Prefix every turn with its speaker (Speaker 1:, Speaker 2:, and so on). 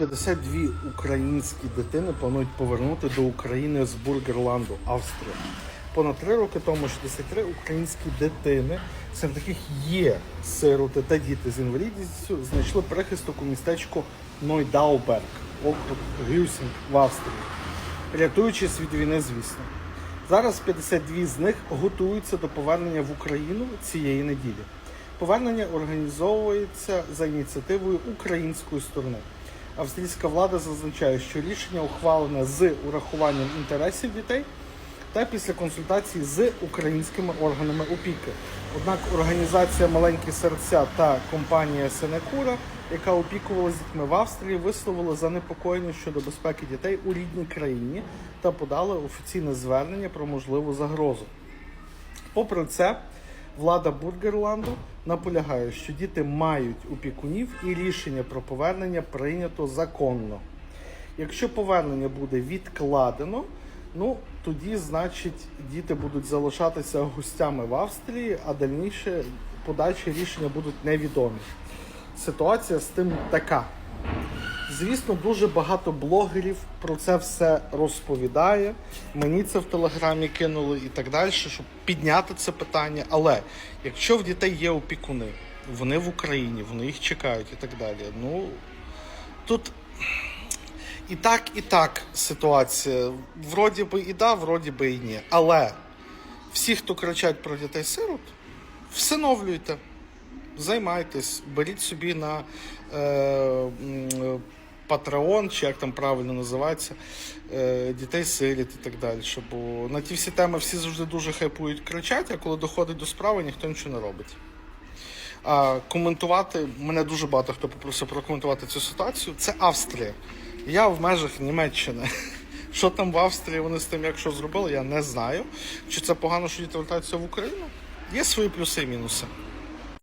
Speaker 1: 52 українські дитини планують повернути до України з Бургерланду, Австрія. Понад три роки тому 63 українські дитини, серед яких є сироти та діти з інвалідністю, знайшли прихисток у містечку Нойдауберг, округ Гюсінг в Австрії, рятуючись від війни, звісно. Зараз 52 з них готуються до повернення в Україну цієї неділі. Повернення організовується за ініціативою української сторони. Австрійська влада зазначає, що рішення ухвалене з урахуванням інтересів дітей та після консультацій з українськими органами опіки. Однак організація Маленькі серця та компанія Сенекура, яка опікувалася дітьми в Австрії, висловила занепокоєння щодо безпеки дітей у рідній країні та подали офіційне звернення про можливу загрозу. Попри це, влада Бургерланду наполягає, що діти мають опікунів і рішення про повернення прийнято законно. Якщо повернення буде відкладено, ну тоді, значить, діти будуть залишатися гостями в Австрії, а дальніше подальші рішення будуть невідомі. Ситуація з тим така. Звісно, дуже багато блогерів про це все розповідає. Мені це в телеграмі кинули і так далі, щоб підняти це питання. Але якщо в дітей є опікуни, вони в Україні, вони їх чекають і так далі. Ну тут і так, і так ситуація. Вроді би і да, вроді би і ні. Але всі, хто кричать про дітей сирот, всиновлюйте займайтесь, беріть собі на е, Patreon, чи як там правильно називається, е, дітей сиріт і так далі. Бо на ті всі теми всі завжди дуже хайпують, кричать, а коли доходить до справи, ніхто нічого не робить. А коментувати мене дуже багато хто попросив прокоментувати цю ситуацію. Це Австрія. Я в межах Німеччини. Що там в Австрії вони з тим, як що зробили, я не знаю. Чи це погано, що діти вертаються в Україну? Є свої плюси і мінуси.